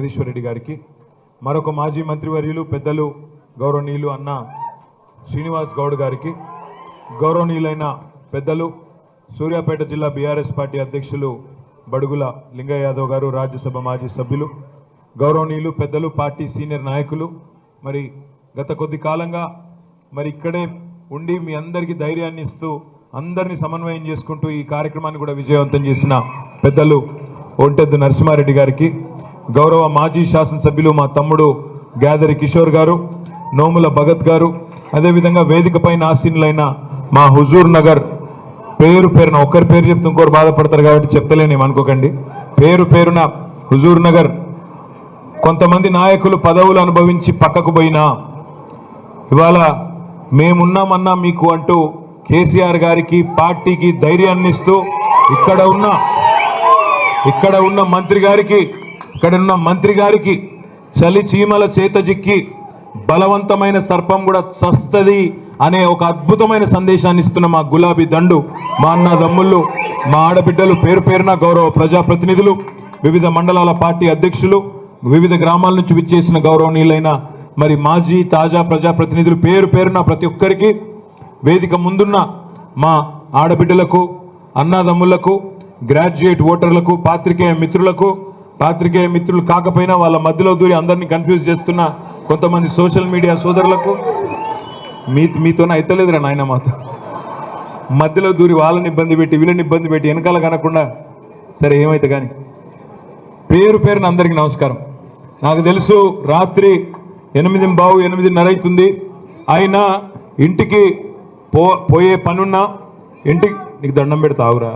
జగదీశ్వర్ రెడ్డి గారికి మరొక మాజీ మంత్రివర్యులు పెద్దలు గౌరవనీయులు అన్న శ్రీనివాస్ గౌడ్ గారికి గౌరవనీయులైన పెద్దలు సూర్యాపేట జిల్లా బీఆర్ఎస్ పార్టీ అధ్యక్షులు బడుగుల లింగయ్య యాదవ్ గారు రాజ్యసభ మాజీ సభ్యులు గౌరవనీయులు పెద్దలు పార్టీ సీనియర్ నాయకులు. మరి గత కొద్ది కాలంగా మరి ఇక్కడే ఉండి మీ అందరికీ ధైర్యాన్ని ఇస్తూ అందరినీ సమన్వయం చేసుకుంటూ ఈ కార్యక్రమాన్ని కూడా విజయవంతం చేసిన పెద్దలు ఒంటెద్దు నరసింహారెడ్డి గారికి గౌరవ మాజీ శాసనసభ్యులు మా తమ్ముడు గ్యాదరి కిషోర్ గారు నోముల భగత్ గారు అదేవిధంగా వేదికపైన ఆసీనులైన మా హుజూర్ నగర్ పేరు పేరున ఒక్కరి పేరు చెప్తే ఇంకోరు బాధపడతారు కాబట్టి చెప్తలేని అనుకోకండి. పేరు పేరున హుజూర్ నగర్. కొంతమంది నాయకులు పదవులు అనుభవించి పక్కకు పోయినా ఇవాళ మేమున్నామన్నా మీకు అంటూ కేసీఆర్ గారికి పార్టీకి ధైర్యాన్ని ఇస్తూ ఇక్కడ ఉన్న ఇక్కడ ఉన్న మంత్రి గారికి అక్కడున్న మంత్రి గారికి చలి చీమల చేతజిక్కి బలవంతమైన సర్పం కూడా చస్తది అనే ఒక అద్భుతమైన సందేశాన్ని ఇస్తున్న మా గులాబీ దండు మా అన్న దమ్ముళ్ళు మా ఆడబిడ్డలు పేరు పేరున గౌరవ ప్రజాప్రతినిధులు వివిధ మండలాల పార్టీ అధ్యక్షులు వివిధ గ్రామాల నుంచి విచ్చేసిన గౌరవనీయులైన మరి మాజీ తాజా ప్రజాప్రతినిధులు పేరు పేరున ప్రతి ఒక్కరికి వేదిక ముందున్న మా ఆడబిడ్డలకు అన్నదమ్ములకు గ్రాడ్యుయేట్ ఓటర్లకు పాత్రికేయ మిత్రులకు పాత్రికేయ మిత్రులు కాకపోయినా వాళ్ళ మధ్యలో దూరి అందరినీ కన్ఫ్యూజ్ చేస్తున్న కొంతమంది సోషల్ మీడియా సోదరులకు మీ మీతోనే అయితలేదురా నాయన మాతో. మధ్యలో దూరి వాళ్ళని ఇబ్బంది పెట్టి వీళ్ళని ఇబ్బంది పెట్టి వెనకాల కనకుండా సరే ఏమైతే కానీ పేరు పేరున అందరికీ నమస్కారం. నాకు తెలుసు రాత్రి ఎనిమిది బావు ఎనిమిదిన్నర అవుతుంది. అయినా ఇంటికి పో పోయే పనున్నా ఇంటికి నీకు దండం పెడతావురా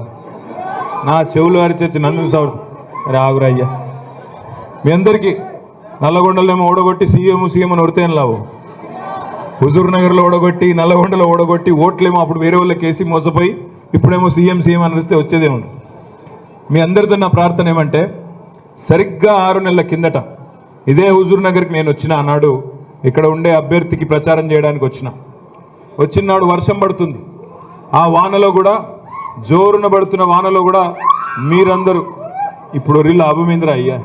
నా చెవులు అరిచొచ్చి నన్ను సాగు అరే మీ అందరికీ నల్లగొండలేమో ఓడగొట్టి సీఎం సీఎం అని ఒడితే లావు హుజూర్ నగర్లో ఓడగొట్టి నల్లగొండలో ఓడగొట్టి ఓట్లేమో అప్పుడు వేరే వాళ్ళకి వేసి మోసపోయి ఇప్పుడేమో సీఎం సీఎం అని వస్తే వచ్చేదేమో మీ అందరితో నా ప్రార్థన ఏమంటే సరిగ్గా ఆరు నెలల కిందట ఇదే హుజూర్ నగర్కి నేను వచ్చిన ఆనాడు ఇక్కడ ఉండే అభ్యర్థికి ప్రచారం చేయడానికి వచ్చిన. వచ్చినాడు వర్షం పడుతుంది. ఆ వానలో కూడా జోరున పడుతున్న వానలో కూడా మీరందరూ ఇప్పుడు రిల్ అభమేంద్ర అయ్యా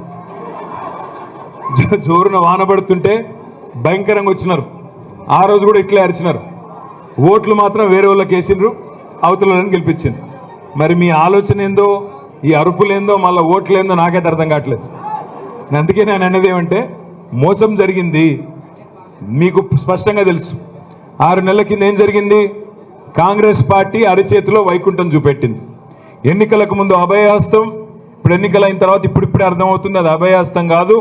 జోరున వాన పడుతుంటే భయంకరంగా వచ్చినారు. ఆ రోజు కూడా ఇట్లే అరిచినారు. ఓట్లు మాత్రం వేరే వాళ్ళకి వేసిండ్రు అవతలని గెలిపించింది మరి మీ ఆలోచన ఏందో ఈ అరుపులేందో మళ్ళీ ఓట్లేందో నాకైతే అర్థం కావట్లేదు. అందుకే నేను అనేది ఏమంటే మోసం జరిగింది. మీకు స్పష్టంగా తెలుసు. ఆరు నెలల కింద ఏం జరిగింది? కాంగ్రెస్ పార్టీ అరచేతిలో వైకుంఠం చూపెట్టింది. ఎన్నికలకు ముందు అభయహస్తం ఇప్పుడు ఎన్నికలు అయిన తర్వాత ఇప్పుడిప్పుడే అర్థమవుతుంది అది అభయాస్తం కాదు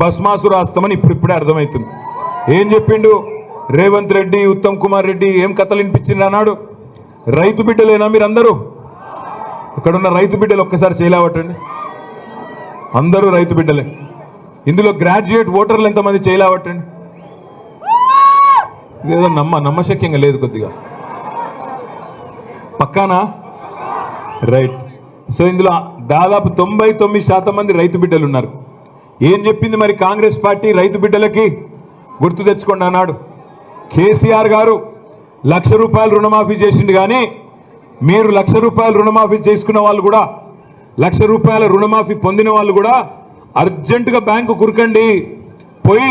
భస్మాసురాస్తం అని ఇప్పుడిప్పుడే అర్థమవుతుంది ఏం చెప్పిండు? రేవంత్ రెడ్డి ఉత్తమ్ కుమార్ రెడ్డి ఏం కథలు వినిపించిండు అన్నాడు? రైతు బిడ్డలేనా మీరందరూ? ఇక్కడున్న రైతు బిడ్డలు ఒక్కసారి చేయలేవటండి. అందరూ రైతు బిడ్డలే. ఇందులో గ్రాడ్యుయేట్ ఓటర్లు ఎంతమంది చేయలేవటండి? ఏదో నమ్మ నమ్మశక్యంగా లేదు కొద్దిగా. పక్కానా? రైట్. సో ఇందులో దాదాపు తొంభై తొమ్మిది శాతం మంది రైతు బిడ్డలు ఉన్నారు. ఏం చెప్పింది మరి కాంగ్రెస్ పార్టీ రైతు బిడ్డలకి? గుర్తు తెచ్చుకోండి అన్నాడు. కేసీఆర్ గారు లక్ష రూపాయలు రుణమాఫీ చేసిండు కానీ మీరు లక్ష రూపాయలు రుణమాఫీ చేసుకున్న వాళ్ళు కూడా లక్ష రూపాయల రుణమాఫీ పొందిన వాళ్ళు కూడా అర్జెంటుగా బ్యాంకు కురకండి. పోయి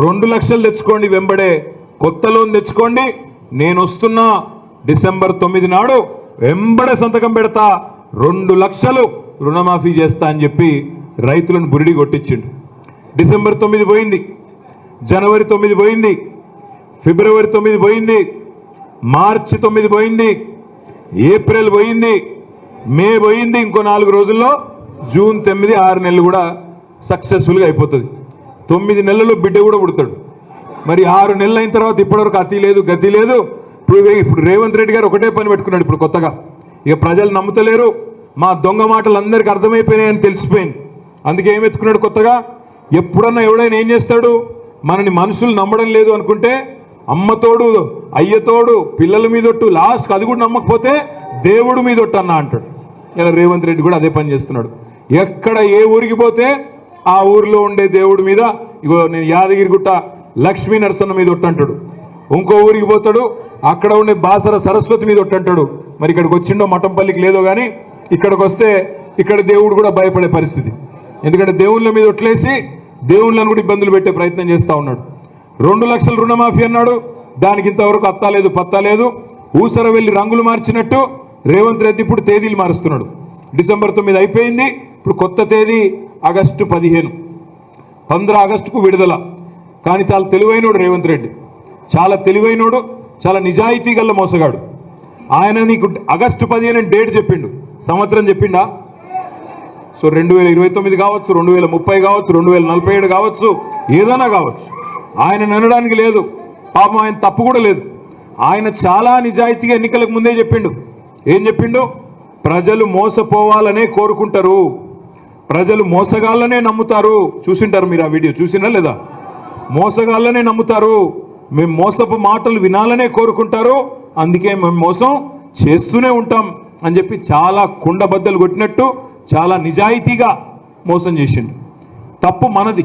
రెండు లక్షలు తెచ్చుకోండి వెంబడే. కొత్త లోన్ తెచ్చుకోండి. నేను వస్తున్నా. డిసెంబర్ తొమ్మిది నాడు వెంబడే సంతకం పెడతా. రెండు లక్షలు రుణమాఫీ చేస్తా అని చెప్పి రైతులను బురిడి కొట్టించిండు. డిసెంబర్ తొమ్మిది పోయింది జనవరి తొమ్మిది పోయింది ఫిబ్రవరి తొమ్మిది పోయింది మార్చి తొమ్మిది పోయింది ఏప్రిల్ పోయింది మే పోయింది ఇంకో నాలుగు రోజుల్లో జూన్ తొమ్మిది ఆరు నెలలు కూడా సక్సెస్ఫుల్గా అయిపోతుంది. తొమ్మిది నెలల్లో బిడ్డ కూడా పుడతాడు. మరి ఆరు నెలలు అయిన తర్వాత ఇప్పటివరకు అతి లేదు గతి లేదు. ఇప్పుడు ఇప్పుడు రేవంత్ రెడ్డి గారు ఒకటే పని పెట్టుకున్నాడు ఇప్పుడు కొత్తగా. ఇక ప్రజలు నమ్ముతలేరు. మా దొంగ మాటలు అందరికీ అర్థమైపోయినాయని తెలిసిపోయింది. అందుకే ఏం ఎత్తుకున్నాడు కొత్తగా? ఎప్పుడన్నా ఎవడైనా ఏం చేస్తాడు? మనని మనుషులు నమ్మడం లేదు అనుకుంటే అమ్మతోడు అయ్యతోడు పిల్లల మీదొట్టు లాస్ట్ అది కూడా నమ్మకపోతే దేవుడు మీదొట్టు అన్న అంటాడు. ఇలా రేవంత్ రెడ్డి కూడా అదే పని చేస్తున్నాడు. ఎక్కడ ఏ ఊరికి పోతే ఆ ఊరిలో ఉండే దేవుడి మీద ఇగో నేను యాదగిరిగుట్ట లక్ష్మీ నరసన్న మీద ఒట్టు అంటాడు. ఇంకో ఊరికి పోతాడు అక్కడ ఉండే బాసర సరస్వతి మీద ఒట్టంటాడు మరి ఇక్కడికి వచ్చిండో మఠంపల్లికి లేదో కానీ ఇక్కడికి వస్తే ఇక్కడ దేవుడు కూడా భయపడే పరిస్థితి. ఎందుకంటే దేవుళ్ళ మీద ఒట్లేసి దేవుళ్ళను కూడా ఇబ్బందులు పెట్టే ప్రయత్నం చేస్తూ ఉన్నాడు. రెండు లక్షల రుణమాఫీ అన్నాడు. దానికి ఇంతవరకు అత్తాలేదు పత్తాలేదు ఊసర వెళ్ళి రంగులు మార్చినట్టు రేవంత్ రెడ్డి ఇప్పుడు తేదీలు మారుస్తున్నాడు. డిసెంబర్ తొమ్మిది అయిపోయింది. ఇప్పుడు కొత్త తేదీ ఆగస్టు పదిహేను. పంద్ర ఆగస్టుకు విడుదల. కానీ చాలా తెలివైనోడు రేవంత్ రెడ్డి. చాలా తెలివైనోడు. చాలా నిజాయితీ గల మోసగాడు. ఆయన నీకు ఆగస్టు పదిహేను డేట్ చెప్పిండు. సంవత్సరం చెప్పిండా? సో రెండు వేల ఇరవై తొమ్మిది కావచ్చు రెండు వేల ముప్పై కావచ్చు రెండు వేల నలభై ఏడు కావచ్చు ఏదైనా కావచ్చు. ఆయన ననడానికి లేదు. పాపం ఆయన తప్పు కూడా లేదు. ఆయన చాలా నిజాయితీగా ఎన్నికలకు ముందే చెప్పిండు. ఏం చెప్పిండు? ప్రజలు మోసపోవాలనే కోరుకుంటారు. ప్రజలు మోసగాళ్ళనే నమ్ముతారు. చూసింటారు మీరు ఆ వీడియో. చూసినా లేదా? మోసగాళ్ళనే నమ్ముతారు. మేము మోసపు మాటలు వినాలనే కోరుకుంటారు అందుకే మేము మోసం చేస్తూనే ఉంటాం అని చెప్పి చాలా కుండబద్దలు కొట్టినట్టు చాలా నిజాయితీగా మోసం చేసిండు. తప్పు మనది.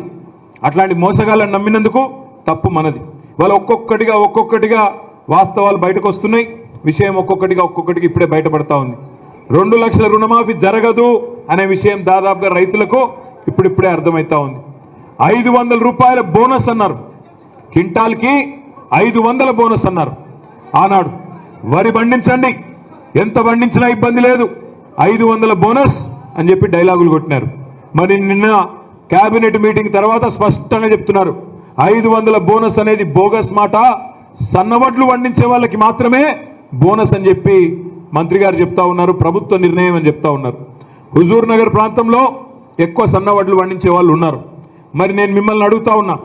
అట్లాంటి మోసగాళ్ళని నమ్మినందుకు తప్పు మనది. వాళ్ళు ఒక్కొక్కటిగా ఒక్కొక్కటిగా వాస్తవాలు బయటకు వస్తున్నాయి విషయం ఒక్కొక్కటిగా ఒక్కొక్కటికి ఇప్పుడే బయటపడతా ఉంది. రెండు లక్షల రుణమాఫీ జరగదు అనే విషయం దాదాపుగా రైతులకు ఇప్పుడిప్పుడే అర్థమవుతా ఉంది. ఐదు వందల రూపాయల బోనస్ అన్నారు. క్వింటాల్కి ఐదు వందల బోనస్ అన్నారు. ఆనాడు వరి పండించండి. ఎంత పండించినా ఇబ్బంది లేదు. ఐదు వందల బోనస్ అని చెప్పి డైలాగులు కొట్టినారు. మరి నిన్న క్యాబినెట్ మీటింగ్ తర్వాత స్పష్టంగా చెప్తున్నారు. ఐదు వందల బోనస్ అనేది బోగస్ మాట. సన్నవడ్లు పండించే వాళ్ళకి మాత్రమే బోనస్ అని చెప్పి మంత్రి గారు చెప్తా ఉన్నారు. ప్రభుత్వ నిర్ణయం అని చెప్తా ఉన్నారు. హుజూర్ నగర్ ప్రాంతంలో ఎక్కువ సన్నవడ్లు పండించే వాళ్ళు ఉన్నారు. మరి నేను మిమ్మల్ని అడుగుతా ఉన్నా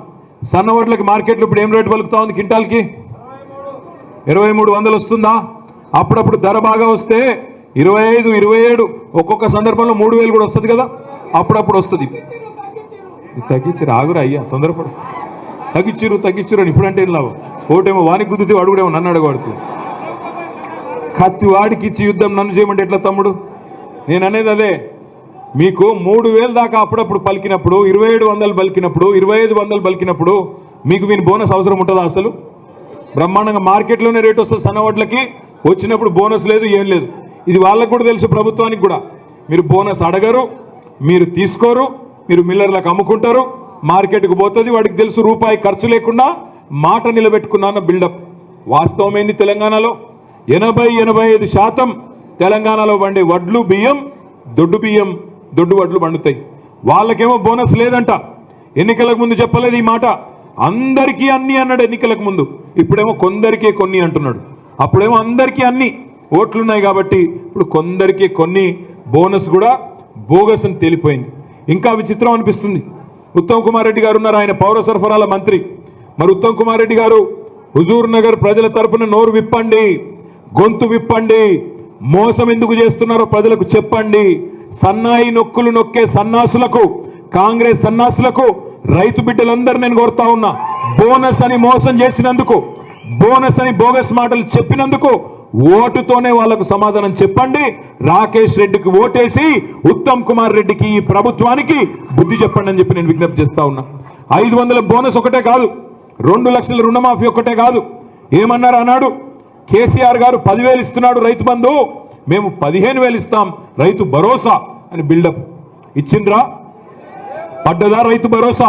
సన్నవడ్లకి మార్కెట్లో ఇప్పుడు ఏం రేటు పలుకుతా ఉంది కింటాల్కి ఇరవై మూడు వందలు వస్తుందా? అప్పుడప్పుడు ధర బాగా వస్తే ఇరవై ఐదు ఇరవై ఏడు ఒక్కొక్క సందర్భంలో మూడు వేలు కూడా వస్తుంది కదా? అప్పుడప్పుడు వస్తుంది. ఇది తగ్గించిరు ఆగురా అయ్యా తొందరపడు. తగ్గించిరు తగ్గించిరు అని ఇప్పుడంటే ఏం లాభం? ఓటేమో వానికి గుద్దుతూ అడుగుడేమో నన్ను అడగబడుతుంది కత్తి వాడికి ఇచ్చి యుద్ధం నన్ను చేయమంటే ఎట్లా తమ్ముడు? నేను అనేది అదే. మీకు మూడు వేలు దాకా అప్పుడప్పుడు పలికినప్పుడు ఇరవై ఏడు వందలు పలికినప్పుడు ఇరవై ఐదు వందలు పలికినప్పుడు మీకు వీని బోనస్ అవసరం ఉంటుందా అసలు? బ్రహ్మాండంగా మార్కెట్లోనే రేట్ వస్తుంది సన్నవడ్లకి వచ్చినప్పుడు బోనస్ లేదు ఏం లేదు. ఇది వాళ్ళకు కూడా తెలుసు ప్రభుత్వానికి కూడా. మీరు బోనస్ అడగరు మీరు తీసుకోరు మీరు మిల్లర్లకు అమ్ముకుంటారు మార్కెట్కు పోతుంది వాడికి తెలుసు రూపాయి ఖర్చు లేకుండా మాట నిలబెట్టుకున్నాన్న బిల్డప్. వాస్తవం ఏంది తెలంగాణలో? ఎనభై ఎనభై ఐదు శాతం తెలంగాణలో వండే వడ్లు బియ్యం దొడ్డు బియ్యం దొడ్డు వడ్లు పండుతాయి. వాళ్ళకేమో బోనస్ లేదంట. ఎన్నికలకు ముందు చెప్పలేదు ఈ మాట. అందరికీ అన్ని అన్నాడు ఎన్నికలకు ముందు. ఇప్పుడేమో కొందరికే కొన్ని అంటున్నాడు. అప్పుడేమో అందరికీ అన్ని ఓట్లున్నాయి కాబట్టి ఇప్పుడు కొందరికే కొన్ని బోనస్ కూడా బోగస్ అని తేలిపోయింది. ఇంకా విచిత్రం అనిపిస్తుంది. ఉత్తమ్ కుమార్ రెడ్డి గారు ఉన్నారు. ఆయన పౌర సరఫరాల మంత్రి. మరి ఉత్తమ్ కుమార్ రెడ్డి గారు హుజూర్ నగర్ ప్రజల తరపున నోరు విప్పండి. గొంతు విప్పండి. మోసం ఎందుకు చేస్తున్నారో ప్రజలకు చెప్పండి. సన్నాయి నొక్కులు నొక్కే సన్నాసులకు కాంగ్రెస్ సన్నాసులకు రైతు బిడ్డలందరూ నేను కోరుతా ఉన్నా. బోనస్ అని మోసం చేసినందుకు బోనస్ అని బోగస్ మాటలు చెప్పినందుకు ఓటుతోనే వాళ్ళకు సమాధానం చెప్పండి. రాకేష్ రెడ్డికి ఓటేసి ఉత్తమ్ కుమార్ రెడ్డికి ఈ ప్రభుత్వానికి బుద్ధి చెప్పండి అని చెప్పి నేను విజ్ఞప్తి చేస్తా ఉన్నా. ఐదు వందల బోనస్ ఒకటే కాదు రెండు లక్షల రుణమాఫీ ఒకటే కాదు. ఏమన్నారు అన్నాడు కేసీఆర్ గారు పదివేలు ఇస్తున్నాడు రైతు బంధు. మేము పదిహేను వేలు ఇస్తాం రైతు భరోసా అని బిల్డప్. ఇచ్చిండ్రా? పడ్డదా రైతు భరోసా?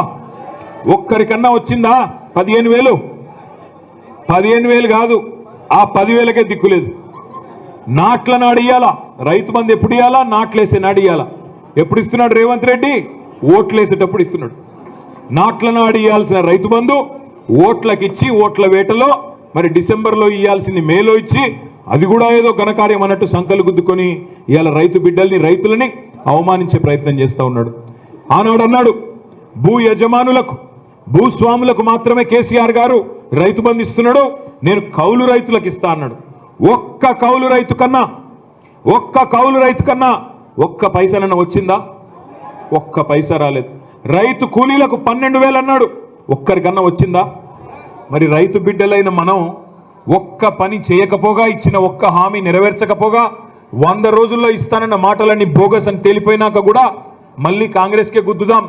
ఒక్కరికన్నా వచ్చిందా? పదిహేను వేలు? పదిహేను వేలు కాదు ఆ పదివేలకే దిక్కులేదు నాట్ల నాడు ఇయ్యాలా రైతు మంది ఎప్పుడు ఇయ్యాలా? నాట్లేసే నాడు ఇయ్యాలా ఎప్పుడు ఇస్తున్నాడు రేవంత్ రెడ్డి? ఓట్లేసేటప్పుడు ఇస్తున్నాడు. నాట్ల నాడు ఇవ్వాల్సిన రైతు బంధు ఓట్లకిచ్చి ఓట్ల వేటలో మరి డిసెంబర్లో ఇవ్వాల్సింది మేలో ఇచ్చి అది కూడా ఏదో ఘనకార్యం అన్నట్టు సంకలు గుద్దుకొని ఇవాళ రైతు బిడ్డల్ని రైతులని అవమానించే ప్రయత్నం చేస్తూ ఉన్నాడు. ఆనాడు అన్నాడు భూ యజమానులకు భూస్వాములకు మాత్రమే కేసీఆర్ గారు రైతు బంధిస్తున్నాడు నేను కౌలు రైతులకు ఇస్తా అన్నాడు. ఒక్క కౌలు రైతు కన్నా ఒక్క కౌలు రైతు కన్నా ఒక్క పైసనన్న వచ్చిందా? ఒక్క పైసా రాలేదు. రైతు కూలీలకు పన్నెండు వేలు అన్నాడు ఒక్కరికన్నా వచ్చిందా? మరి రైతు బిడ్డలైన మనం ఒక్క పని చేయకపోగా ఇచ్చిన ఒక్క హామీ నెరవేర్చకపోగా వంద రోజుల్లో ఇస్తానన్న మాటలన్నీ బోగస్ అని తేలిపోయినాక కూడా మళ్ళీ కాంగ్రెస్కే గుద్దుదాం.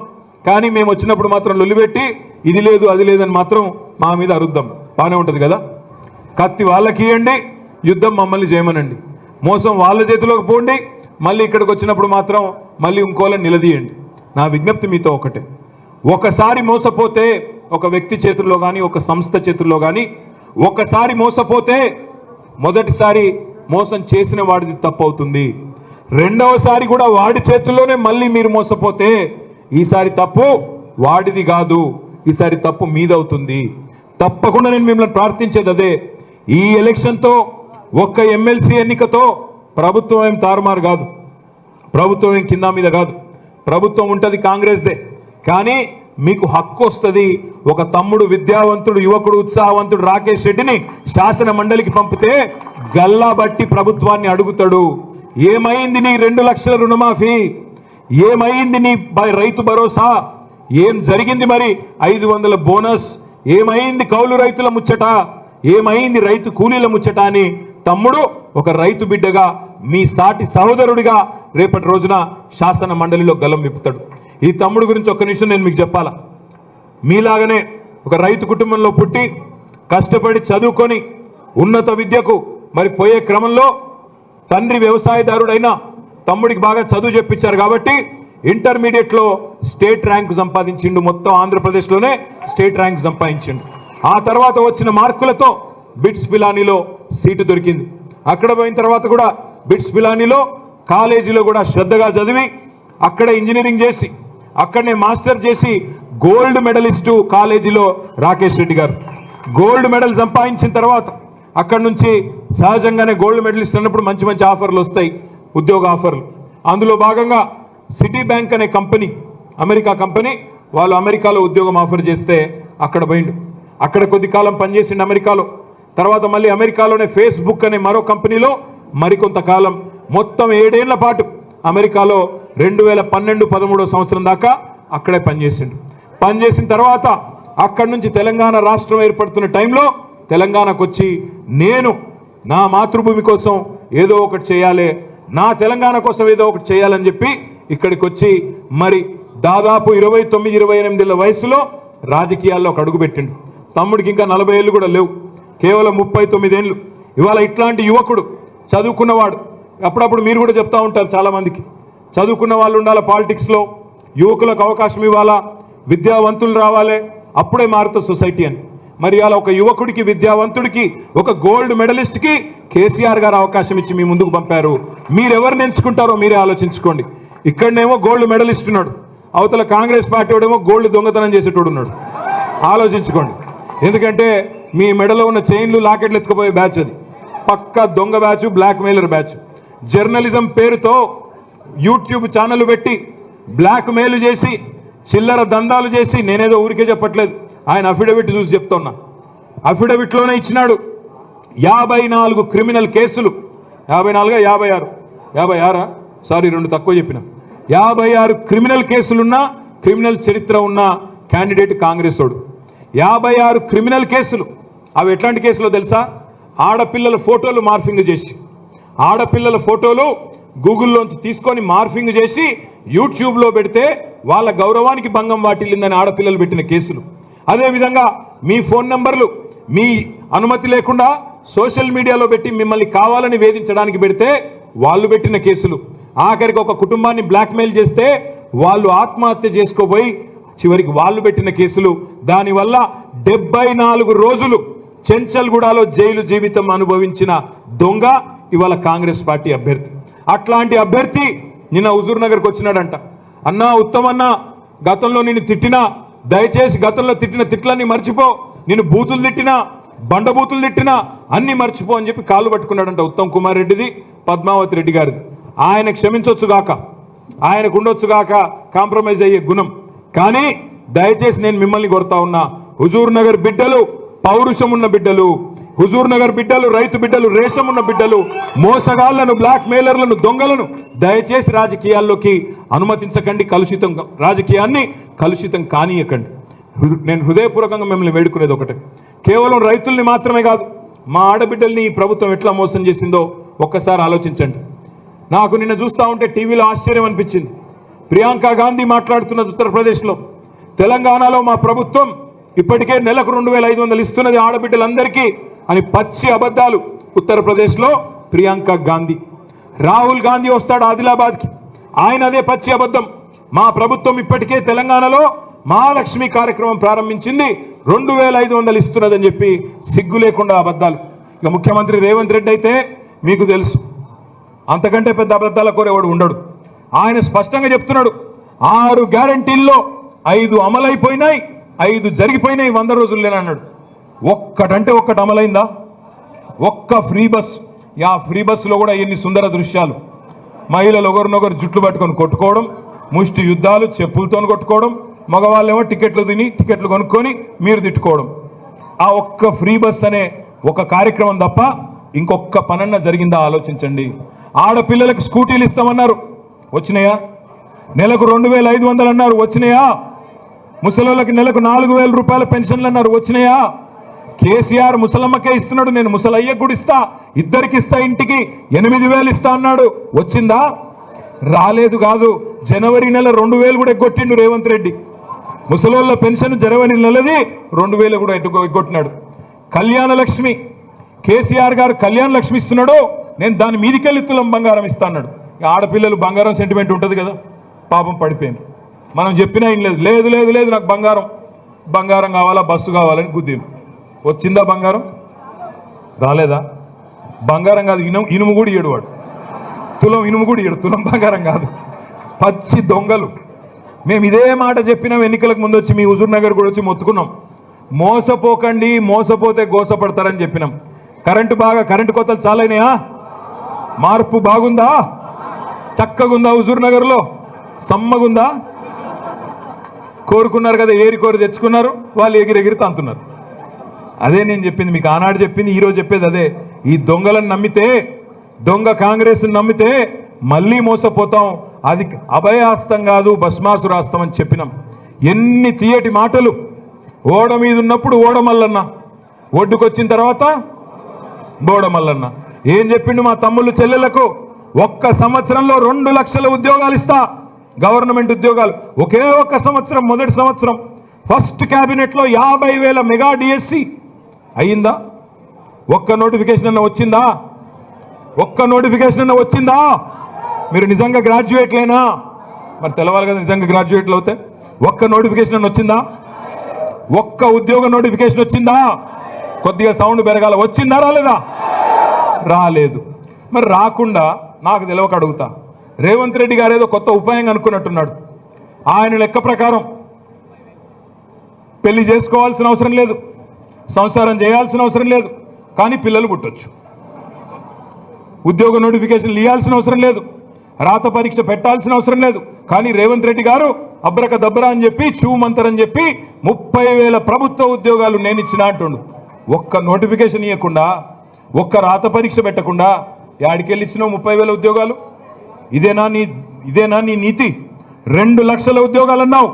కానీ మేము వచ్చినప్పుడు మాత్రం లొల్లిపెట్టి ఇది లేదు అది లేదని మాత్రం మా మీద అరుద్దాం. బాగానే ఉంటుంది కదా? కత్తి వాళ్ళకి ఇవ్వండి యుద్ధం మమ్మల్ని చేయమనండి. మోసం వాళ్ళ చేతిలోకి పోండి మళ్ళీ ఇక్కడికి వచ్చినప్పుడు మాత్రం మళ్ళీ ఇంకోళ్ళని నిలదీయండి. నా విజ్ఞప్తి మీతో ఒకటే. ఒకసారి మోసపోతే ఒక వ్యక్తి చేతుల్లో కానీ ఒక సంస్థ చేతుల్లో కానీ ఒకసారి మోసపోతే మొదటిసారి మోసం చేసిన వాడిది తప్పు అవుతుంది రెండవసారి కూడా వాడి చేతుల్లోనే మళ్ళీ మీరు మోసపోతే ఈసారి తప్పు వాడిది కాదు. ఈసారి తప్పు మీదవుతుంది. తప్పకుండా నేను మిమ్మల్ని ప్రార్థించేది అదే. ఈ ఎలక్షన్తో ఒక్క ఎమ్మెల్సీ ఎన్నికతో ప్రభుత్వం ఏం తారుమారు కాదు. ప్రభుత్వం ఏం కింద మీద కాదు. ప్రభుత్వం ఉంటుంది కాంగ్రెస్దే. కానీ మీకు హక్కు వస్తుంది. ఒక తమ్ముడు విద్యావంతుడు యువకుడు ఉత్సాహవంతుడు రాకేష్ రెడ్డిని శాసన మండలికి పంపితే గల్లా బట్టి ప్రభుత్వాన్ని అడుగుతాడు. ఏమైంది నీ రెండు లక్షల రుణమాఫీ? ఏమైంది నీ రైతు భరోసా? ఏం జరిగింది మరి? ఐదు వందల బోనస్. ఏమైంది కౌలు రైతుల ముచ్చట? ఏమైంది రైతు కూలీల ముచ్చట అని తమ్ముడు ఒక రైతు బిడ్డగా మీ సాటి సహోదరుడిగా రేపటి రోజున శాసన మండలిలో గలం విప్పుతాడు. ఈ తమ్ముడు గురించి ఒక్క నిమిషం నేను మీకు చెప్పాలా? మీలాగనే ఒక రైతు కుటుంబంలో పుట్టి కష్టపడి చదువుకొని ఉన్నత విద్యకు మరి పోయే క్రమంలో తండ్రి వ్యవసాయదారుడైన తమ్ముడికి బాగా చదువు చెప్పించారు కాబట్టి ఇంటర్మీడియట్లో స్టేట్ ర్యాంక్ సంపాదించిండు మొత్తం ఆంధ్రప్రదేశ్లోనే స్టేట్ ర్యాంక్ సంపాదించిండు. ఆ తర్వాత వచ్చిన మార్కులతో బిట్స్ పిలానీలో సీటు దొరికింది. అక్కడ పోయిన తర్వాత కూడా బిట్స్ పిలానీలో కాలేజీలో కూడా శ్రద్ధగా చదివి అక్కడ ఇంజనీరింగ్ చేసి అక్కడనే మాస్టర్ చేసి గోల్డ్ మెడలిస్టు కాలేజీలో రాకేష్ రెడ్డి గారు. గోల్డ్ మెడల్ సంపాదించిన తర్వాత అక్కడ నుంచి సహజంగానే గోల్డ్ మెడలిస్ట్ అన్నప్పుడు మంచి మంచి ఆఫర్లు వస్తాయి ఉద్యోగ ఆఫర్లు. అందులో భాగంగా సిటీ బ్యాంక్ అనే కంపెనీ అమెరికా కంపెనీ వాళ్ళు అమెరికాలో ఉద్యోగం ఆఫర్ చేస్తే అక్కడ పోయిండు. అక్కడ కొద్ది కాలం పనిచేసిండు అమెరికాలో. తర్వాత మళ్ళీ అమెరికాలోనే ఫేస్బుక్ అనే మరో కంపెనీలో మరికొంతకాలం మొత్తం ఏడేళ్ళ పాటు అమెరికాలో రెండు వేల పన్నెండు పదమూడో సంవత్సరం దాకా అక్కడే పనిచేసిండు. పనిచేసిన తర్వాత అక్కడి నుంచి తెలంగాణ రాష్ట్రం ఏర్పడుతున్న టైంలో తెలంగాణకు వచ్చి నేను నా మాతృభూమి కోసం ఏదో ఒకటి చేయాలి నా తెలంగాణ కోసం ఏదో ఒకటి చేయాలని చెప్పి ఇక్కడికి వచ్చి మరి దాదాపు ఇరవై తొమ్మిది ఇరవై ఎనిమిదిల వయసులో రాజకీయాల్లో ఒక అడుగుపెట్టిండు తమ్ముడికి ఇంకా నలభై ఏళ్ళు కూడా లేవు. కేవలం ముప్పై తొమ్మిది ఏళ్ళు. ఇవాళ ఇట్లాంటి యువకుడు చదువుకున్నవాడు అప్పుడప్పుడు మీరు కూడా చెప్తా ఉంటారు చాలామందికి. చదువుకున్న వాళ్ళు ఉండాలి పాలిటిక్స్లో? యువకులకు అవకాశం ఇవ్వాలా? విద్యావంతులు రావాలి? అప్పుడే మారుతుంది సొసైటీ అని. మరి అలా ఒక యువకుడికి విద్యావంతుడికి ఒక గోల్డ్ మెడలిస్ట్కి కేసీఆర్ గారు అవకాశం ఇచ్చి మీ ముందుకు పంపారు. మీరెవరిని ఎంచుకుంటారో మీరే ఆలోచించుకోండి. ఇక్కడనేమో గోల్డ్ మెడలిస్ట్ ఉన్నాడు. అవతల కాంగ్రెస్ పార్టీ వాడేమో గోల్డ్ దొంగతనం చేసేటోడు ఉన్నాడు. ఆలోచించుకోండి. ఎందుకంటే మీ మెడలో ఉన్న చైన్లు లాకెట్లు ఎత్తుకుపోయే బ్యాచ్ అది. పక్క దొంగ batch blackmailer batch. Journalism పేరుతో యూట్యూబ్ ఛానల్ పెట్టి బ్లాక్ మెయిల్ చేసి చిల్లర దందాలు చేసి నేనేదో ఊరికే చెప్పట్లేదు. ఆయన అఫిడవిట్ చూసి చెప్తున్నా. అఫిడవిట్లోనే ఇచ్చినాడు. యాభై నాలుగు క్రిమినల్ కేసులు. యాభై నాలుగా? యాభై ఆరు. యాభై ఆరా? సారీ రెండు తక్కువ చెప్పిన. యాభై ఆరు క్రిమినల్ కేసులున్న క్రిమినల్ చరిత్ర ఉన్న క్యాండిడేట్ కాంగ్రెస్ వాడు. యాభై ఆరు క్రిమినల్ కేసులు. అవి ఎట్లాంటి కేసులో తెలుసా? ఆడపిల్లల ఫోటోలు మార్ఫింగ్ చేసి. ఆడపిల్లల ఫోటోలు గూగుల్లోంచి తీసుకొని మార్ఫింగ్ చేసి యూట్యూబ్లో పెడితే వాళ్ళ గౌరవానికి భంగం వాటిల్లిందని ఆడపిల్లలు పెట్టిన కేసులు. అదేవిధంగా మీ ఫోన్ నంబర్లు మీ అనుమతి లేకుండా సోషల్ మీడియాలో పెట్టి మిమ్మల్ని కావాలని వేధించడానికి పెడితే వాళ్ళు పెట్టిన కేసులు. ఆఖరికి ఒక కుటుంబాన్ని బ్లాక్మెయిల్ చేస్తే వాళ్ళు ఆత్మహత్య చేసుకోబోయి చివరికి వాళ్ళు పెట్టిన కేసులు. దానివల్ల డెబ్బై నాలుగు రోజులు చెంచల్గూడలో జైలు జీవితం అనుభవించిన దొంగ ఇవాళ కాంగ్రెస్ పార్టీ అభ్యర్థి. అట్లాంటి అభ్యర్థి నిన్న హుజూర్ నగర్కి వచ్చినాడంట. అన్నా ఉత్తమన్నా గతంలో నిన్ను తిట్టినా దయచేసి గతంలో తిట్టిన తిట్లన్నీ మర్చిపో. నిన్ను బూతులు తిట్టినా బండబూతులు తిట్టినా అన్ని మర్చిపో అని చెప్పి కాళ్ళు పట్టుకున్నాడంట ఉత్తమ్ కుమార్ రెడ్డిది పద్మావతి రెడ్డి గారిది. ఆయన క్షమించొచ్చుగాక ఆయనకు ఉండొచ్చు గాక కాంప్రమైజ్ అయ్యే గుణం. కానీ దయచేసి నేను మిమ్మల్ని కొడతా ఉన్నా హుజూర్ నగర్ బిడ్డలు పౌరుషం ఉన్న బిడ్డలు హుజూర్ నగర్ బిడ్డలు రైతు బిడ్డలు రేషం ఉన్న బిడ్డలు మోసగాళ్ళను బ్లాక్ మెయిలర్లను దొంగలను దయచేసి రాజకీయాల్లోకి అనుమతించకండి కలుషితం రాజకీయాన్ని కలుషితం కానీయకండి. నేను హృదయపూర్వకంగా మిమ్మల్ని వేడుకునేది ఒకటే. కేవలం రైతుల్ని మాత్రమే కాదు మా ఆడబిడ్డల్ని ఈ ప్రభుత్వం ఎట్లా మోసం చేసిందో ఒక్కసారి ఆలోచించండి. నాకు నిన్న చూస్తా ఉంటే టీవీలో ఆశ్చర్యం అనిపించింది. ప్రియాంక గాంధీ మాట్లాడుతున్నది ఉత్తరప్రదేశ్లో. తెలంగాణలో మా ప్రభుత్వం ఇప్పటికే నెలకు రెండు వేల ఐదు వందలు ఇస్తున్నది ఆడబిడ్డలందరికీ. అని పచ్చి అబద్ధాలు. ఉత్తరప్రదేశ్లో ప్రియాంక గాంధీ. రాహుల్ గాంధీ వస్తాడు ఆదిలాబాద్కి. ఆయన అదే పచ్చి అబద్ధం. మా ప్రభుత్వం ఇప్పటికే తెలంగాణలో మహాలక్ష్మి కార్యక్రమం ప్రారంభించింది. రెండు వేల ఐదు వందలు ఇస్తున్నదని చెప్పి సిగ్గు లేకుండా అబద్ధాలు. ఇక ముఖ్యమంత్రి రేవంత్ రెడ్డి అయితే మీకు తెలుసు. అంతకంటే పెద్ద అబద్ధాల కోరేవాడు ఉండడు. ఆయన స్పష్టంగా చెప్తున్నాడు. ఆరు గ్యారంటీల్లో ఐదు అమలైపోయినాయి ఐదు జరిగిపోయినాయి వంద రోజుల్లోనన్నాడు ఒక్కటంటే ఒక్కటి అమలైందా? ఒక్క ఫ్రీ బస్. ఆ ఫ్రీ బస్సులో కూడా ఎన్ని సుందర దృశ్యాలు. మహిళలు ఒకరినొకరు జుట్లు పట్టుకొని కొట్టుకోవడం ముష్టి యుద్ధాలు చెప్పులతో కొట్టుకోవడం మగవాళ్ళేమో టికెట్లు తిని టికెట్లు కొనుక్కొని మీరు తిట్టుకోవడం. ఆ ఒక్క ఫ్రీ బస్ అనే ఒక కార్యక్రమం తప్ప ఇంకొక పనన్న జరిగిందా ఆలోచించండి. ఆడపిల్లలకు స్కూటీలు ఇస్తామన్నారు. వచ్చినాయా? నెలకు రెండు వేల ఐదు వందలు అన్నారు. వచ్చినాయా? ముసలోళ్ళకి నెలకు నాలుగు వేల రూపాయల పెన్షన్లు అన్నారు. వచ్చినాయా? కేసీఆర్ ముసలమ్మకే ఇస్తున్నాడు నేను ముసలయ్యకు కూడా ఇస్తా ఇద్దరికి ఇస్తా ఇంటికి ఎనిమిది వేలు ఇస్తా అన్నాడు. వచ్చిందా? రాలేదు కాదు. జనవరి నెల రెండు వేలు కూడా ఎగ్గొట్టిండు రేవంత్ రెడ్డి. ముసలోళ్ళ పెన్షన్ జనవరి నెలది రెండు వేలు కూడా ఎట్టు ఎగ్గొట్టినాడు. కళ్యాణ లక్ష్మి కేసీఆర్ గారు కళ్యాణ లక్ష్మి ఇస్తున్నాడు నేను దాని మీదికెళ్ళి తులం బంగారం ఇస్తా అన్నాడు. ఆడపిల్లలు బంగారం సెంటిమెంట్ ఉంటుంది కదా పాపం పడిపోయింది మనం చెప్పినా ఏం లేదు. లేదు లేదు లేదు నాకు బంగారం. బంగారం కావాలా బస్సు కావాలని గుద్దిం వచ్చిందా బంగారం? రాలేదా? బంగారం కాదు ఇనుము ఇనుము కూడా ఇయ్యడు వాడు. తులం ఇనుము కూడా ఇయ్యడు తులం బంగారం కాదు. పచ్చి దొంగలు. మేము ఇదే మాట చెప్పినాం ఎన్నికలకు ముందు వచ్చి మీ హుజూర్నగర్ కూడా వచ్చి మొత్తుకున్నాం. మోసపోకండి మోసపోతే గోసపడతారని చెప్పినాం. కరెంటు బాగా కరెంటు కోతలు చాలైనాయా? మార్పు బాగుందా? చక్కగుందా హుజూర్నగర్లో సమ్మగుందా? కోరుకున్నారు కదా ఏరి కోరి తెచ్చుకున్నారు వాళ్ళు ఎగిరెగిరి ఎగిరి తంతున్నారు. అదే నేను చెప్పింది మీకు ఆనాడు చెప్పింది ఈరోజు చెప్పేది అదే. ఈ దొంగలను నమ్మితే దొంగ కాంగ్రెస్ను నమ్మితే మళ్ళీ మోసపోతాం. అది అభయాస్తం కాదు భస్మాసురాస్తం అని చెప్పినాం. ఎన్ని తీయటి మాటలు. ఓడ మీద ఉన్నప్పుడు ఓడమల్లన్న ఒడ్డుకొచ్చిన తర్వాత బోడమల్లన్న ఏం చెప్పిండు మా తమ్ముళ్ళు చెల్లెలకు ఒక్క సంవత్సరంలో రెండు లక్షల ఉద్యోగాలు ఇస్తా. గవర్నమెంట్ ఉద్యోగాలు. ఒకే ఒక్క సంవత్సరం మొదటి సంవత్సరం. ఫస్ట్ క్యాబినెట్లో యాభై వేల మెగా డిఎస్సి అయ్యిందా ఒక్క నోటిఫికేషన్ అన్న వచ్చిందా? ఒక్క నోటిఫికేషన్ అన్న వచ్చిందా? మీరు నిజంగా గ్రాడ్యుయేట్లేనా మరి తెలవాలి కదా నిజంగా గ్రాడ్యుయేట్లు అవుతే. ఒక్క నోటిఫికేషన్ అన్న వచ్చిందా? ఒక్క ఉద్యోగ నోటిఫికేషన్ వచ్చిందా? కొద్దిగా సౌండ్ పెరగాల. వచ్చిందా రాలేదా? రాలేదు. మరి రాకుండా నాకు తెలియక అడుగుతా. రేవంత్ రెడ్డి గారు ఏదో కొత్త ఉపాయం అనుకున్నట్టున్నాడు. ఆయన లెక్క ప్రకారం పెళ్ళి చేసుకోవాల్సిన అవసరం లేదు. సంసారం చేయాల్సిన అవసరం లేదు కానీ పిల్లలు పుట్టొచ్చు. ఉద్యోగ నోటిఫికేషన్లు ఇవ్వాల్సిన అవసరం లేదు రాత పరీక్ష పెట్టాల్సిన అవసరం లేదు కానీ రేవంత్ రెడ్డి గారు అబ్రక దబ్బరా అని చెప్పి చూమంతర్ అని చెప్పి ముప్పై వేల ప్రభుత్వ ఉద్యోగాలు నేను ఇచ్చిన అంటుండు. ఒక్క నోటిఫికేషన్ ఇవ్వకుండా ఒక్క రాత పరీక్ష పెట్టకుండా యాడికెళ్ళి ఇచ్చినావు ముప్పై వేల ఉద్యోగాలు? ఇదేనా నీ ఇదేనా నీ నీతి? రెండు లక్షల ఉద్యోగాలు అన్నావు.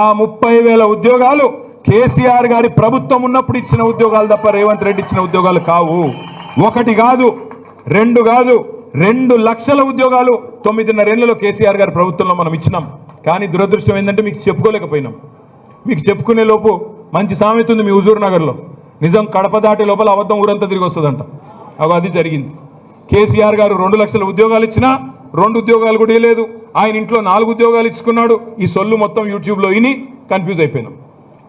ఆ ముప్పై వేల ఉద్యోగాలు కేసీఆర్ గారి ప్రభుత్వం ఉన్నప్పుడు ఇచ్చిన ఉద్యోగాలు తప్ప రేవంత్ రెడ్డి ఇచ్చిన ఉద్యోగాలు కావు. ఒకటి కాదు రెండు కాదు రెండు లక్షల ఉద్యోగాలు తొమ్మిదిన్నరేళ్ళలో కేసీఆర్ గారి ప్రభుత్వంలో మనం ఇచ్చినాం. కానీ దురదృష్టం ఏంటంటే మీకు చెప్పుకోలేకపోయినాం. మీకు చెప్పుకునే లోపు మంచి సామెత ఉంది మీ హుజూర్ నగర్లో. నిజం కడప దాటే లోపల అబద్ధం ఊరంతా తిరిగి వస్తుందంట. అవి అది జరిగింది. కేసీఆర్ గారు రెండు లక్షల ఉద్యోగాలు ఇచ్చినా రెండు ఉద్యోగాలు కూడా లేదు ఆయన ఇంట్లో నాలుగు ఉద్యోగాలు ఇచ్చుకున్నాడు. ఈ సొల్లు మొత్తం యూట్యూబ్లో విని కన్ఫ్యూజ్ అయిపోయినాం.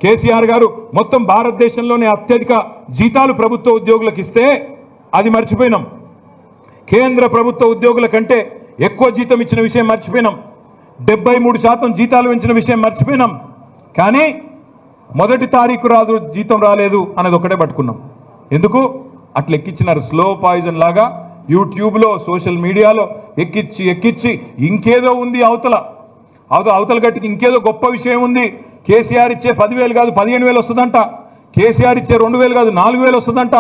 కేసీఆర్ గారు మొత్తం భారతదేశంలోనే అత్యధిక జీతాలు ప్రభుత్వ ఉద్యోగులకు ఇస్తే అది మర్చిపోయినాం. కేంద్ర ప్రభుత్వ ఉద్యోగుల కంటే ఎక్కువ జీతం ఇచ్చిన విషయం మర్చిపోయినాం. డెబ్బై మూడు శాతం జీతాలు పెంచిన విషయం మర్చిపోయినాం. కానీ మొదటి తారీఖు రాదు జీతం రాలేదు అనేది ఒకటే పట్టుకున్నాం. ఎందుకు? అట్లా ఎక్కించినారు స్లో పాయిజన్ లాగా యూట్యూబ్లో సోషల్ మీడియాలో ఎక్కిచ్చి ఎక్కిచ్చి ఇంకేదో ఉంది అవతల. అవత అవతల గట్టికి ఇంకేదో గొప్ప విషయం ఉంది. కేసీఆర్ ఇచ్చే పదివేలు కాదు పదిహేను వేలు వస్తుందంట. కేసీఆర్ ఇచ్చే రెండు వేలు కాదు నాలుగు వేలు వస్తుందంట.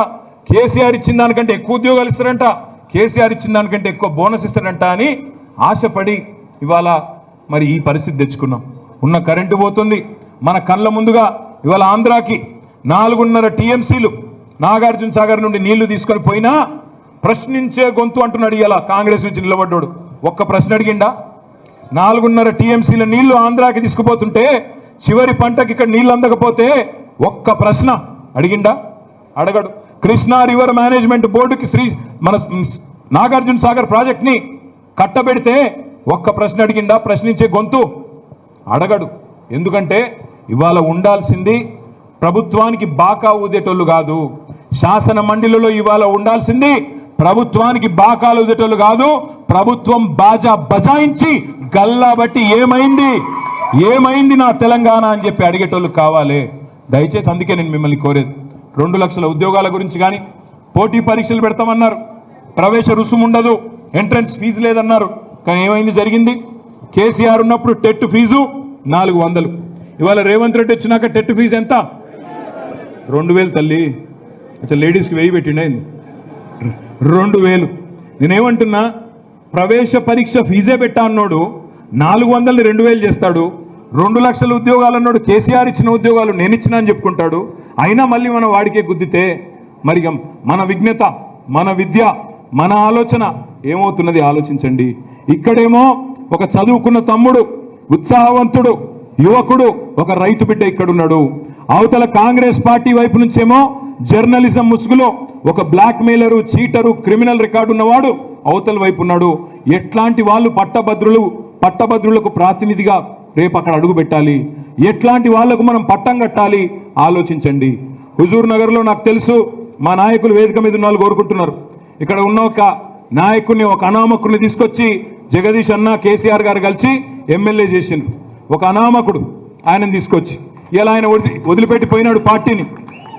కేసీఆర్ ఇచ్చిన దానికంటే ఎక్కువ ఉద్యోగాలు ఇస్తారంట. కేసీఆర్ ఇచ్చిన దానికంటే ఎక్కువ బోనస్ ఇస్తారంట అని ఆశపడి ఇవాళ మరి ఈ పరిస్థితి తెచ్చుకున్నాం. ఉన్న కరెంటు పోతుంది. మన కళ్ళ ముందుగా ఇవాళ ఆంధ్రాకి నాలుగున్నర టీఎంసీలు నాగార్జున సాగర్ నుండి నీళ్ళు తీసుకొని పోయినా ప్రశ్నించే గొంతు అంటున్నాడు ఇలా కాంగ్రెస్ నుంచి నిలబడ్డాడు. ఒక్క ప్రశ్న అడిగిండా? నాలుగున్నర టీఎంసీల నీళ్ళు ఆంధ్రాకి తీసుకుపోతుంటే చివరి పంటకి ఇక్కడ నీళ్ళు అందకపోతే ఒక్క ప్రశ్న అడిగిండా? అడగడు. కృష్ణా రివర్ మేనేజ్మెంట్ బోర్డుకి శ్రీ మన నాగార్జున సాగర్ ప్రాజెక్ట్ని కట్టబెడితే ఒక్క ప్రశ్న అడిగిండా? ప్రశ్నించే గొంతు అడగడు. ఎందుకంటే ఇవాళ ఉండాల్సింది ప్రభుత్వానికి బాకా ఊదేటోళ్ళు కాదు. శాసన మండలిలో ఇవాళ ఉండాల్సింది ప్రభుత్వానికి బాకాలు ఊదేటోళ్ళు కాదు. ప్రభుత్వం బాజా బజాయించి గల్లా బట్టి ఏమైంది? ఏమైంది నా తెలంగాణ అని చెప్పి అడిగేటోళ్ళు కావాలి? దయచేసి అందుకే నేను మిమ్మల్ని కోరేది. రెండు లక్షల ఉద్యోగాల గురించి కానీ పోటీ పరీక్షలు పెడతామన్నారు. ప్రవేశ రుసుము ఉండదు ఎంట్రన్స్ ఫీజు లేదన్నారు. కానీ ఏమైంది? జరిగింది. కేసీఆర్ ఉన్నప్పుడు టెట్ ఫీజు నాలుగు వందలు. ఇవాళ రేవంత్ రెడ్డి వచ్చినాక టెట్ ఫీజు ఎంత? రెండు వేలు తల్లి. అసలు లేడీస్కి వెయ్యి పెట్టిండేంది రెండు వేలు. నేనేమంటున్నా ప్రవేశ పరీక్ష ఫీజే పెట్టా అన్నాడు నాలుగు వందలు రెండు వేలు చేస్తాడు. రెండు లక్షల ఉద్యోగాలు అన్నాడు కేసీఆర్ ఇచ్చిన ఉద్యోగాలు నేను ఇచ్చిన అని చెప్పుకుంటాడు. అయినా మళ్ళీ మన వాడికే గుద్దితే మరి మన విజ్ఞత మన విద్య మన ఆలోచన ఏమవుతున్నది ఆలోచించండి. ఇక్కడేమో ఒక చదువుకున్న తమ్ముడు ఉత్సాహవంతుడు యువకుడు ఒక రైతు బిడ్డ ఇక్కడున్నాడు. అవతల కాంగ్రెస్ పార్టీ వైపు నుంచేమో జర్నలిజం ముసుగులో ఒక blackmailer cheater criminal record ఉన్నవాడు అవతల వైపు ఉన్నాడు. ఎట్లాంటి వాళ్ళు పట్టభద్రులు పట్టభద్రులకు ప్రాతినిధిగా రేపు అక్కడ అడుగు పెట్టాలి. ఎట్లాంటి వాళ్ళకు మనం పట్టం కట్టాలి? ఆలోచించండి. హుజూర్ నగర్లో నాకు తెలుసు మా నాయకులు వేదిక మీద ఉన్న కోరుకుంటున్నారు. ఇక్కడ ఉన్న ఒక నాయకుడిని ఒక అనామకుడిని తీసుకొచ్చి జగదీష్ అన్న కేసీఆర్ గారు కలిసి ఎమ్మెల్యే చేసిండ్రు. ఒక అనామకుడు ఆయనను తీసుకొచ్చి. ఇలా ఆయన వదిలి వదిలిపెట్టి పోయినాడు పార్టీని.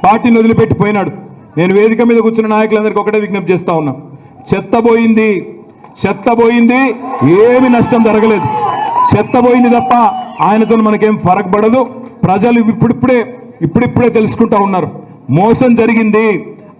పార్టీని వదిలిపెట్టి పోయినాడు. నేను వేదిక మీద కూర్చున్న నాయకులందరికీ ఒకటే విజ్ఞప్తి చేస్తా ఉన్నా. చెత్త పోయింది. చెత్త పోయింది. ఏమి నష్టం జరగలేదు. చెత్త పోయింది తప్ప ఆయనతో మనకేం ఫరక్ పడదు. ప్రజలు ఇప్పుడిప్పుడే ఇప్పుడిప్పుడే తెలుసుకుంటా ఉన్నారు. మోసం జరిగింది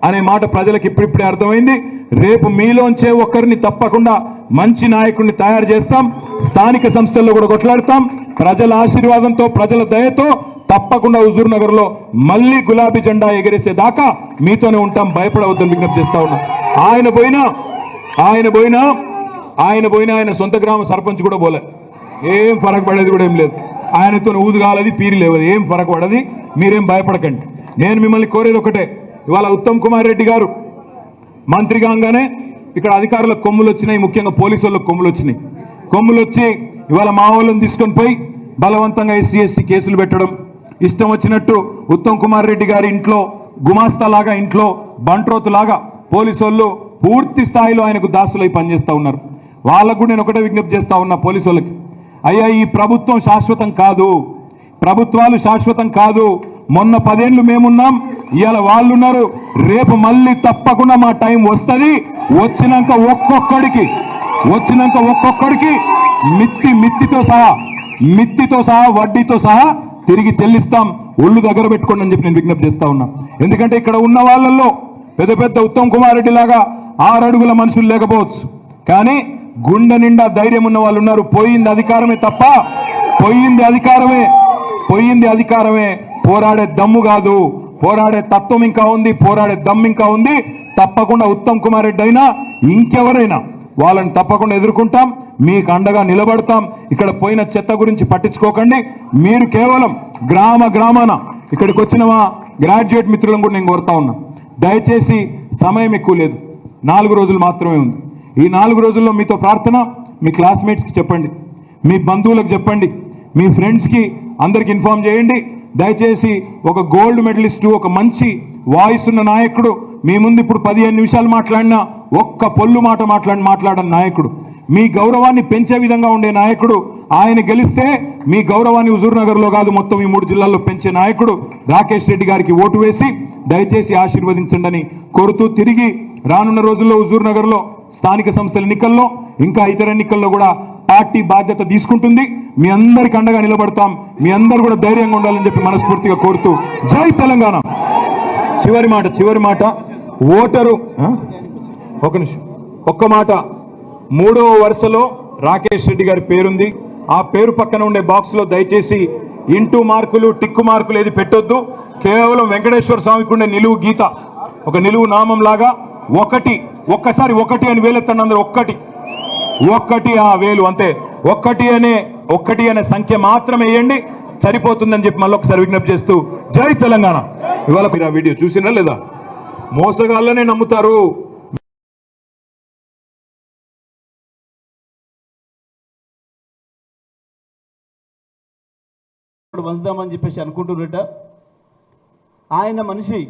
అనే మాట ప్రజలకు ఇప్పుడిప్పుడే అర్థమైంది. రేపు మీలోంచే ఒక్కరిని తప్పకుండా మంచి నాయకుడిని తయారు చేస్తాం. స్థానిక సంస్థల్లో కూడా కొట్లాడతాం. ప్రజల ఆశీర్వాదంతో ప్రజల దయతో తప్పకుండా హుజూర్ నగర్లో మళ్ళీ గులాబీ జెండా ఎగరేసే దాకా మీతోనే ఉంటాం. భయపడవద్దని విజ్ఞప్తి చేస్తా ఉన్నాం. ఆయన పోయినా ఆయన పోయినా ఆయన పోయినా ఆయన సొంత గ్రామ సర్పంచ్ కూడా పోలే. ఏం ఫరక్ పడేది కూడా ఏం లేదు. ఆయనతో ఊదుగాలది పీరి లేవది. ఏం ఫరక్ పడది మీరేం భయపడకండి. నేను మిమ్మల్ని కోరేది ఒకటే. ఇవాళ ఉత్తమ్ కుమార్ రెడ్డి గారు మంత్రి కాగానే ఇక్కడ అధికారులకు కొమ్ములు వచ్చినాయి. ముఖ్యంగా పోలీసు కొమ్ములు వచ్చినాయి. కొమ్ములు వచ్చి ఇవాళ మా వాళ్ళని తీసుకొని పోయి బలవంతంగా ఎస్సీ ఎస్టీ కేసులు పెట్టడం. ఇష్టం వచ్చినట్టు ఉత్తమ్ కుమార్ రెడ్డి గారి ఇంట్లో గుమాస్తా లాగా ఇంట్లో బంట్రోత్ లాగా పోలీసు వాళ్ళు పూర్తి స్థాయిలో ఆయనకు దాసులై పనిచేస్తూ ఉన్నారు. వాళ్ళకు కూడా నేను ఒకటే విజ్ఞప్తి చేస్తా ఉన్నా పోలీసు వాళ్ళకి అయ్యా ఈ ప్రభుత్వం శాశ్వతం కాదు. ప్రభుత్వాలు శాశ్వతం కాదు. మొన్న పదేళ్ళు మేమున్నాం ఇవాళ వాళ్ళు ఉన్నారు రేపు మళ్ళీ తప్పకుండా మా టైం వస్తుంది. వచ్చినాక ఒక్కొక్కడికి వచ్చినాక ఒక్కొక్కడికి మిత్తి మిత్తితో సహా మిత్తితో సహా వడ్డీతో సహా తిరిగి చెల్లిస్తాం. ఒళ్ళు దగ్గర పెట్టుకోండి అని చెప్పి నేను విజ్ఞప్తి చేస్తా ఉన్నా. ఎందుకంటే ఇక్కడ ఉన్న వాళ్ళల్లో పెద్ద పెద్ద ఉత్తమ్ కుమార్ రెడ్డి లాగా ఆరడుగుల మనుషులు లేకపోవచ్చు. కానీ గుండె నిండా ధైర్యం ఉన్న వాళ్ళు ఉన్నారు. పోయింది అధికారమే తప్ప పోయింది అధికారమే పోయింది అధికారమే. పోరాడే దమ్ము కాదు. పోరాడే తత్వం ఇంకా ఉంది పోరాడే దమ్ము ఇంకా ఉంది. తప్పకుండా ఉత్తమ్ కుమార్ రెడ్డి అయినా ఇంకెవరైనా వాళ్ళని తప్పకుండా ఎదుర్కొంటాం. మీకు అండగా నిలబడతాం. ఇక్కడ పోయిన చెత్త గురించి పట్టించుకోకండి. మీరు కేవలం గ్రామ గ్రామాన ఇక్కడికి వచ్చిన మా గ్రాడ్యుయేట్ మిత్రులను కూడా నేను కోరుతా ఉన్నా. దయచేసి సమయం ఎక్కువ లేదు. నాలుగు రోజులు మాత్రమే ఉంది. ఈ నాలుగు రోజుల్లో మీతో ప్రార్థన మీ క్లాస్మేట్స్కి చెప్పండి మీ బంధువులకు చెప్పండి మీ ఫ్రెండ్స్కి అందరికి ఇన్ఫార్మ్ చేయండి. దయచేసి ఒక గోల్డ్ మెడలిస్టు ఒక మంచి వాయిస్ ఉన్న నాయకుడు మీ ముందు ఇప్పుడు పదిహేను నిమిషాలు మాట్లాడినా ఒక్క పొల్లు మాట మాట్లాడి మాట్లాడని నాయకుడు. మీ గౌరవాన్ని పెంచే విధంగా ఉండే నాయకుడు ఆయన గెలిస్తే మీ గౌరవాన్ని హుజూర్నగర్లో కాదు మొత్తం ఈ మూడు జిల్లాల్లో పెంచే నాయకుడు రాకేష్ రెడ్డి గారికి ఓటు వేసి దయచేసి ఆశీర్వదించండి అని కోరుతూ తిరిగి రానున్న రోజుల్లో హుజూర్నగర్లో స్థానిక సంస్థల ఎన్నికల్లో ఇంకా ఇతర ఎన్నికల్లో కూడా పార్టీ బాధ్యత తీసుకుంటుంది. మీ అందరికి అండగా నిలబడతాం. మీ అందరు కూడా ధైర్యంగా ఉండాలని చెప్పి మనస్ఫూర్తిగా కోరుతూ జై తెలంగాణ. చివరి మాట చివరి మాట. ఓటరు ఒక నిమిషం. ఒక్క మాట. మూడవ వరుసలో రాకేష్ రెడ్డి గారి పేరుంది. ఆ పేరు పక్కన ఉండే బాక్స్లో దయచేసి ఇంటూ మార్కులు టిక్కు మార్కులు ఏది పెట్టొద్దు. కేవలం వెంకటేశ్వర స్వామికి ఉండే నిలువు గీత. ఒక నిలువు నామం లాగా ఒకటి. ఒక్కసారి ఒకటి అని వేలెత్తండి అందరూ ఒక్కటి. ఒక్కటి ఆ వేలు అంతే. ఒక్కటి అనే ఒక్కటి అనే సంఖ్య మాత్రమే వేయండి సరిపోతుందని చెప్పి మళ్ళీ ఒకసారి విజ్ఞప్తి చేస్తూ జై తెలంగాణ. ఇవాళ మీరు ఆ వీడియో చూసినా లేదా? మోసగాళ్ళనే నమ్ముతారు. వంచుదామని చెప్పేసి అనుకుంటున్నట ఆయన మనిషి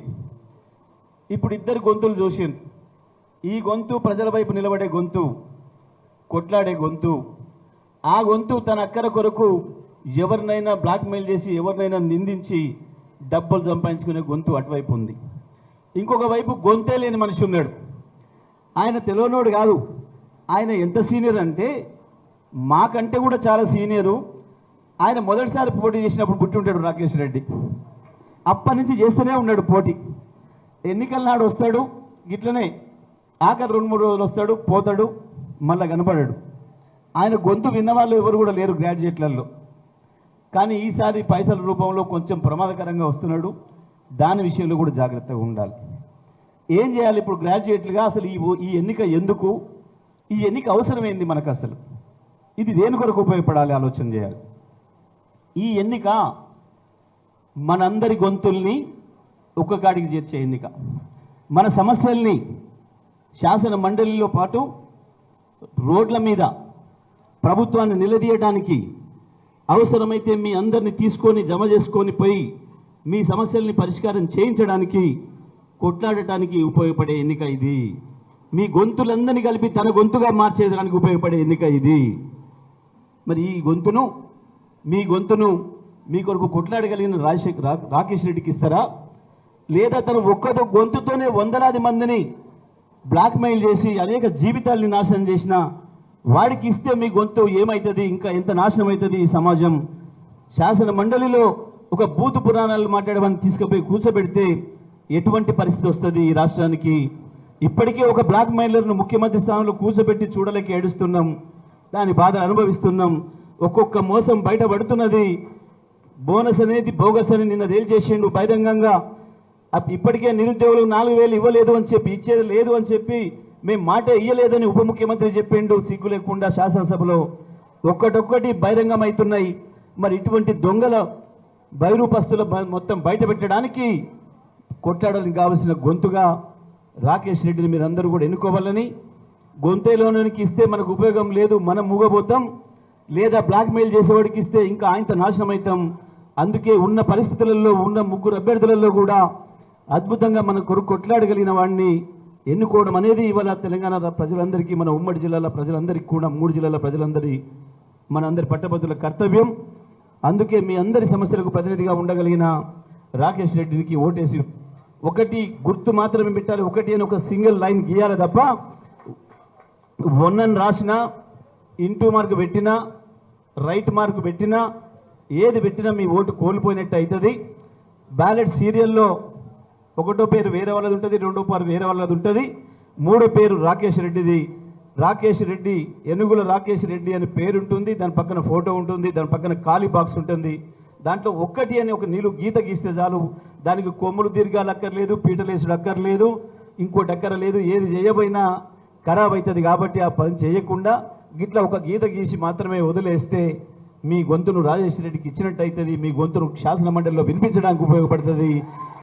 ఇప్పుడు ఇద్దరు గొంతులు చూసింది ఈ గొంతు ప్రజల వైపు నిలబడే గొంతు కొట్లాడే గొంతు. ఆ గొంతు తన అక్కర కొరకు ఎవరినైనా బ్లాక్మెయిల్ చేసి ఎవరినైనా నిందించి డబ్బులు సంపాదించుకునే గొంతు అటువైపు ఉంది. ఇంకొక వైపు గొంతే లేని మనిషి ఉన్నాడు. ఆయన తెలియనోడు కాదు. ఆయన ఎంత సీనియర్ అంటే మాకంటే కూడా చాలా సీనియరు. ఆయన మొదటిసారి పోటీ చేసినప్పుడు పుట్టి ఉంటాడు రాకేష్ రెడ్డి. అప్పటి నుంచి చేస్తూనే ఉన్నాడు పోటీ. ఎన్నికల నాడు వస్తాడు గిట్లనే ఆఖరి రెండు మూడు రోజులు వస్తాడు పోతాడు మళ్ళా కనపడాడు. ఆయన గొంతు విన్నవాళ్ళు ఎవరు కూడా లేరు గ్రాడ్యుయేట్లలో కానీ ఈసారి పైసల రూపంలో కొంచెం ప్రమాదకరంగా వస్తున్నాడు. దాని విషయంలో కూడా జాగ్రత్తగా ఉండాలి. ఏం చేయాలి ఇప్పుడు గ్రాడ్యుయేట్లుగా అసలు ఈ ఈ ఎన్నిక ఎందుకు? ఈ ఎన్నిక అవసరమైంది మనకు అసలు. ఇది దేని కొరకు ఉపయోగపడాలి? ఆలోచన చేయాలి. ఈ ఎన్నిక మనందరి గొంతుల్ని ఒక్క కాడికి చేర్చే ఎన్నిక. మన సమస్యల్ని శాసన మండలిలో పాటు రోడ్ల మీద ప్రభుత్వాన్ని నిలదీయడానికి అవసరమైతే మీ అందరిని తీసుకొని జమ చేసుకొని పోయి మీ సమస్యల్ని పరిష్కారం చేయించడానికి కొట్లాడటానికి ఉపయోగపడే ఎన్నిక ఇది. మీ గొంతులందరినీ కలిపి తన గొంతుగా మార్చేయడానికి ఉపయోగపడే ఎన్నిక ఇది. మరి ఈ గొంతును మీ గొంతును మీ కొరకు కొట్లాడగలిగిన రాజశేఖర్ రా- రాకేష్ రెడ్డికి ఇస్తారా? లేదా తను ఒక్కదో గొంతుతోనే వందలాది మందిని బ్లాక్మెయిల్ చేసి అనేక జీవితాల్ని నాశనం చేసిన వాడికి ఇస్తే మీ గొంతు ఏమవుతుంది ఇంకా ఎంత నాశనం అవుతుంది ఈ సమాజం? శాసన మండలిలో ఒక బూతు పురాణాలు మాట్లాడమని తీసుకుపోయి కూర్చోబెడితే ఎటువంటి పరిస్థితి వస్తుంది ఈ రాష్ట్రానికి? ఇప్పటికే ఒక బ్లాక్ మైలర్ను ముఖ్యమంత్రి స్థానంలో కూర్చోబెట్టి చూడలేక ఏడుస్తున్నాం. దాని బాధ అనుభవిస్తున్నాం. ఒక్కొక్క మోసం బయటపడుతున్నది. బోనస్ అనేది బోగస్ అని నిన్న తేల్చేసిండు బహిరంగంగా. ఇప్పటికే నిరుద్యోగులకు నాలుగు వేలు ఇవ్వలేదు అని చెప్పి ఇచ్చేది లేదు అని చెప్పి మేము మాట ఇయ్యలేదని ఉప ముఖ్యమంత్రి చెప్పిండు సిగ్గు లేకుండా శాసనసభలో. ఒక్కటొక్కటి బహిరంగం అవుతున్నాయి మరి ఇటువంటి దొంగల బహిరూపస్తుల బ- మొత్తం బయట పెట్టడానికి కొట్లాడడానికి కావలసిన గొంతుగా రాకేష్ రెడ్డిని మీరందరూ కూడా ఎన్నుకోవాలని గొంతేలోనికి ఇస్తే మనకు ఉపయోగం లేదు మనం మూగబోతాం లేదా బ్లాక్మెయిల్ చేసేవాడికి ఇస్తే ఇంకా ఆయనతో నాశనం అవుతాం అందుకే ఉన్న పరిస్థితులలో ఉన్న ముగ్గురు అభ్యర్థులలో కూడా అద్భుతంగా మన కొరకు కొట్లాడగలిగిన వాడిని ఎన్నుకోవడం అనేది ఇవాళ తెలంగాణ ప్రజలందరికీ మన ఉమ్మడి జిల్లాల ప్రజలందరికీ కూడా మూడు జిల్లాల ప్రజలందరి మనందరి పట్టభద్రుల కర్తవ్యం. అందుకే మీ అందరి సమస్యలకు ప్రతినిధిగా ఉండగలిగిన రాకేష్ రెడ్డికి ఓటేసి ఒకటి గుర్తు మాత్రమే పెట్టాలి. ఒకటి అని ఒక సింగిల్ లైన్ గీయాలి తప్ప వన్నని రాసినా ఇంటూ మార్క్ పెట్టినా రైట్ మార్క్ పెట్టినా ఏది పెట్టినా మీ ఓటు కోల్పోయినట్టు అవుతుంది. బ్యాలెట్ సీరియల్లో ఒకటో పేరు వేరే వాళ్ళది ఉంటుంది రెండో పేరు వేరే వాళ్ళది ఉంటుంది. మూడో పేరు రాకేష్ రెడ్డిది. రాకేష్ రెడ్డి ఎనుగుల రాకేష్ రెడ్డి అని పేరు ఉంటుంది దాని పక్కన ఫోటో ఉంటుంది దాని పక్కన ఖాళీ బాక్స్ ఉంటుంది. దాంట్లో ఒక్కటి అని ఒక నీళ్ళు గీత గీస్తే చాలు. దానికి కొమ్ములు దీర్ఘాలు అక్కర్లేదు పీటలేసుడు అక్కర్లేదు ఇంకోటి అక్కర్లేదు ఏది చేయబోయినా ఖరాబ్ అవుతుంది కాబట్టి ఆ పని చేయకుండా గిట్లా ఒక గీత గీసి మాత్రమే వదిలేస్తే మీ గొంతును రాజేశ్వర రెడ్డికి ఇచ్చినట్టు అవుతుంది మీ గొంతును శాసన మండలిలో వినిపించడానికి ఉపయోగపడుతుంది.